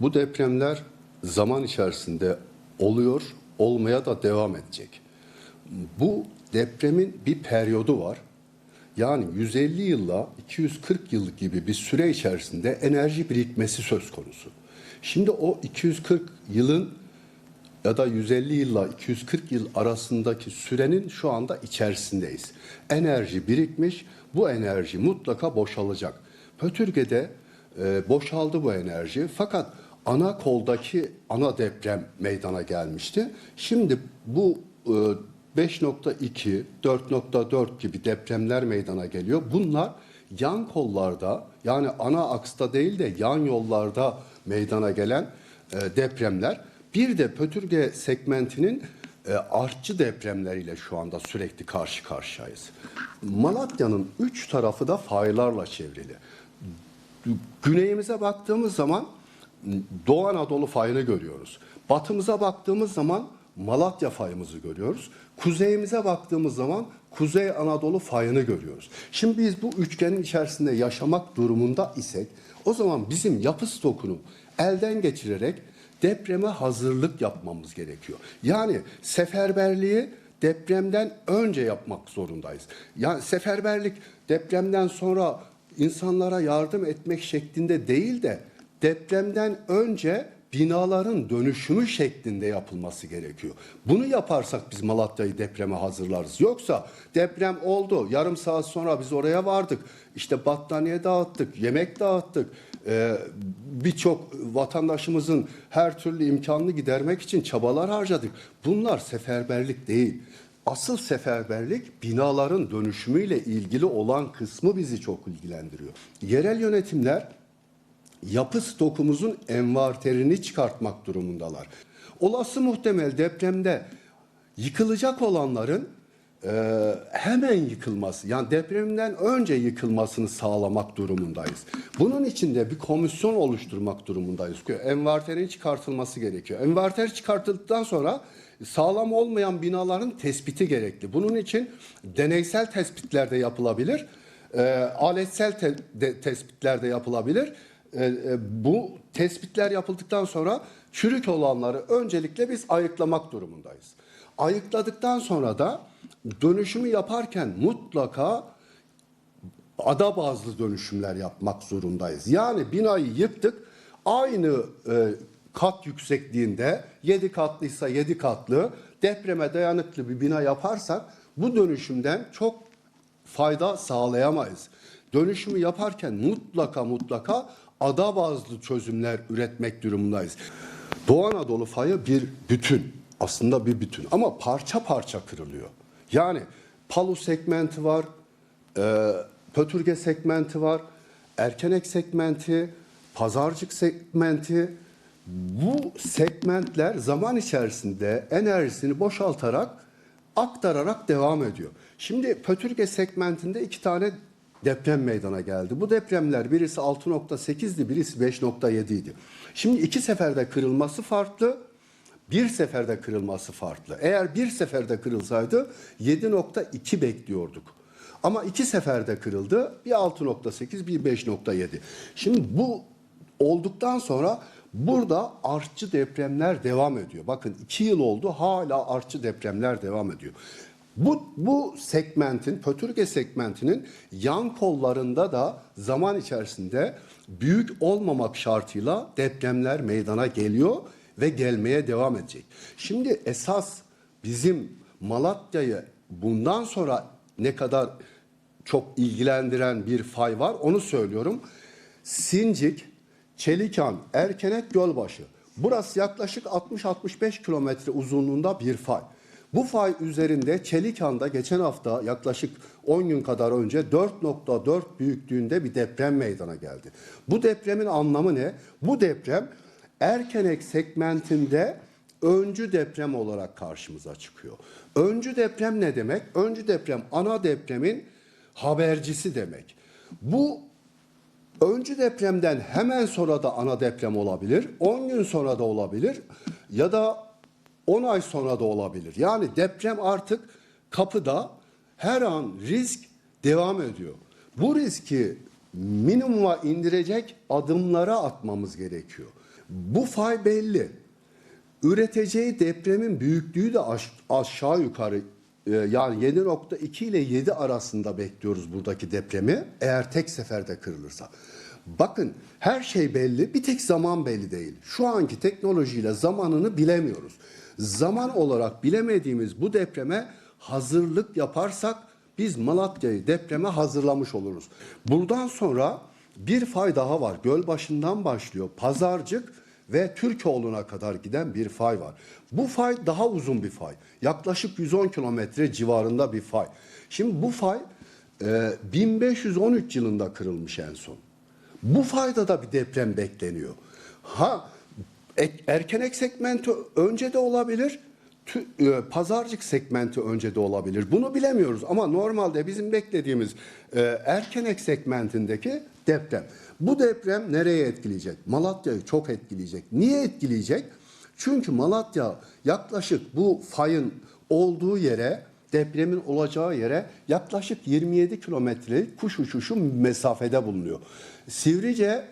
Bu depremler zaman içerisinde oluyor, olmaya da devam edecek. Bu depremin bir periyodu var. Yani 150 yılla 240 yıl gibi bir süre içerisinde enerji birikmesi söz konusu. Şimdi o 240 yılın ya da 150 yılla 240 yıl arasındaki sürenin şu anda içerisindeyiz. Enerji birikmiş, bu enerji mutlaka boşalacak. Pötürge'de e, boşaldı bu enerji fakat ana koldaki ana deprem meydana gelmişti. Şimdi bu e, 5.2, 4.4 gibi depremler meydana geliyor. Bunlar yan kollarda yani ana aksta değil de yan yollarda meydana gelen e, depremler. Bir de Pötürge segmentinin e, artçı depremleriyle şu anda sürekli karşı karşıyayız. Malatya'nın üç tarafı da faylarla çevrili. Güneyimize baktığımız zaman Doğu Anadolu fayını görüyoruz. Batımıza baktığımız zaman Malatya fayımızı görüyoruz. Kuzeyimize baktığımız zaman Kuzey Anadolu fayını görüyoruz. Şimdi biz bu üçgenin içerisinde yaşamak durumunda isek o zaman bizim yapı stokunu elden geçirerek depreme hazırlık yapmamız gerekiyor. Yani seferberliği depremden önce yapmak zorundayız. Yani seferberlik depremden sonra insanlara yardım etmek şeklinde değil de depremden önce binaların dönüşümü şeklinde yapılması gerekiyor. Bunu yaparsak biz Malatya'yı depreme hazırlarız. Yoksa deprem oldu, yarım saat sonra biz oraya vardık. İşte battaniye dağıttık, yemek dağıttık. Ee, Birçok vatandaşımızın her türlü imkanını gidermek için çabalar harcadık. Bunlar seferberlik değil. Asıl seferberlik binaların dönüşümüyle ilgili olan kısmı bizi çok ilgilendiriyor. Yerel yönetimler yapı stokumuzun envarterini çıkartmak durumundalar. Olası muhtemel depremde yıkılacak olanların e, hemen yıkılması yani depremden önce yıkılmasını sağlamak durumundayız. Bunun için de bir komisyon oluşturmak durumundayız. Envarterin çıkartılması gerekiyor. Envarter çıkartıldıktan sonra sağlam olmayan binaların tespiti gerekli. Bunun için deneysel tespitler de yapılabilir. E, aletsel te- de- tespitler yapılabilir. E, e, bu tespitler yapıldıktan sonra çürük olanları öncelikle biz ayıklamak durumundayız. Ayıkladıktan sonra da dönüşümü yaparken mutlaka ada bazlı dönüşümler yapmak zorundayız. Yani binayı yıktık aynı e, kat yüksekliğinde 7 katlıysa 7 katlı depreme dayanıklı bir bina yaparsak bu dönüşümden çok fayda sağlayamayız. Dönüşümü yaparken mutlaka mutlaka ada bazlı çözümler üretmek durumundayız. Doğu Anadolu fayı bir bütün. Aslında bir bütün ama parça parça kırılıyor. Yani Palu segmenti var, e, Pötürge segmenti var, Erkenek segmenti, Pazarcık segmenti. Bu segmentler zaman içerisinde enerjisini boşaltarak aktararak devam ediyor. Şimdi Pötürge segmentinde iki tane deprem meydana geldi. Bu depremler birisi 6.8'di, birisi 5.7 idi. Şimdi iki seferde kırılması farklı, bir seferde kırılması farklı. Eğer bir seferde kırılsaydı 7.2 bekliyorduk. Ama iki seferde kırıldı. Bir 6.8, bir 5.7. Şimdi bu olduktan sonra burada artçı depremler devam ediyor. Bakın iki yıl oldu hala artçı depremler devam ediyor. Bu, bu segmentin, pötürge segmentinin yan kollarında da zaman içerisinde büyük olmamak şartıyla depremler meydana geliyor ve gelmeye devam edecek. Şimdi esas bizim Malatya'yı bundan sonra ne kadar çok ilgilendiren bir fay var onu söylüyorum. Sincik, Çelikan, Erkenek, Gölbaşı. Burası yaklaşık 60-65 kilometre uzunluğunda bir fay. Bu fay üzerinde Çelikan'da geçen hafta yaklaşık 10 gün kadar önce 4.4 büyüklüğünde bir deprem meydana geldi. Bu depremin anlamı ne? Bu deprem Erkenek segmentinde öncü deprem olarak karşımıza çıkıyor. Öncü deprem ne demek? Öncü deprem ana depremin habercisi demek. Bu öncü depremden hemen sonra da ana deprem olabilir. 10 gün sonra da olabilir ya da 10 ay sonra da olabilir. Yani deprem artık kapıda her an risk devam ediyor. Bu riski minimuma indirecek adımlara atmamız gerekiyor. Bu fay belli. Üreteceği depremin büyüklüğü de aş- aşağı yukarı e, yani 7.2 ile 7 arasında bekliyoruz buradaki depremi eğer tek seferde kırılırsa. Bakın her şey belli bir tek zaman belli değil. Şu anki teknolojiyle zamanını bilemiyoruz. Zaman olarak bilemediğimiz bu depreme hazırlık yaparsak biz Malatya'yı depreme hazırlamış oluruz. Buradan sonra bir fay daha var. Gölbaşı'ndan başlıyor. Pazarcık ve Türkoğlu'na kadar giden bir fay var. Bu fay daha uzun bir fay. Yaklaşık 110 kilometre civarında bir fay. Şimdi bu fay e, 1513 yılında kırılmış en son. Bu fayda da bir deprem bekleniyor. Ha ek- erkenek segmenti önce de olabilir. tü- e, Pazarcık segmenti önce de olabilir. Bunu bilemiyoruz ama normalde bizim beklediğimiz e, erkenek segmentindeki deprem. Bu deprem nereye etkileyecek? Malatya'yı çok etkileyecek. Niye etkileyecek? Çünkü Malatya yaklaşık bu fayın olduğu yere depremin olacağı yere yaklaşık 27 kilometrelik kuş uçuşu mesafede bulunuyor. Sivrice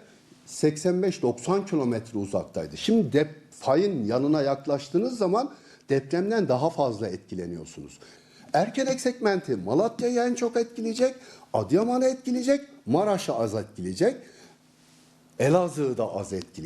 85-90 kilometre uzaktaydı. Şimdi dep fayın yanına yaklaştığınız zaman depremden daha fazla etkileniyorsunuz. Erkenek segmenti Malatya'yı en çok etkileyecek, Adıyaman'ı etkileyecek, Maraş'ı az etkileyecek, Elazığ'ı da az etkileyecek.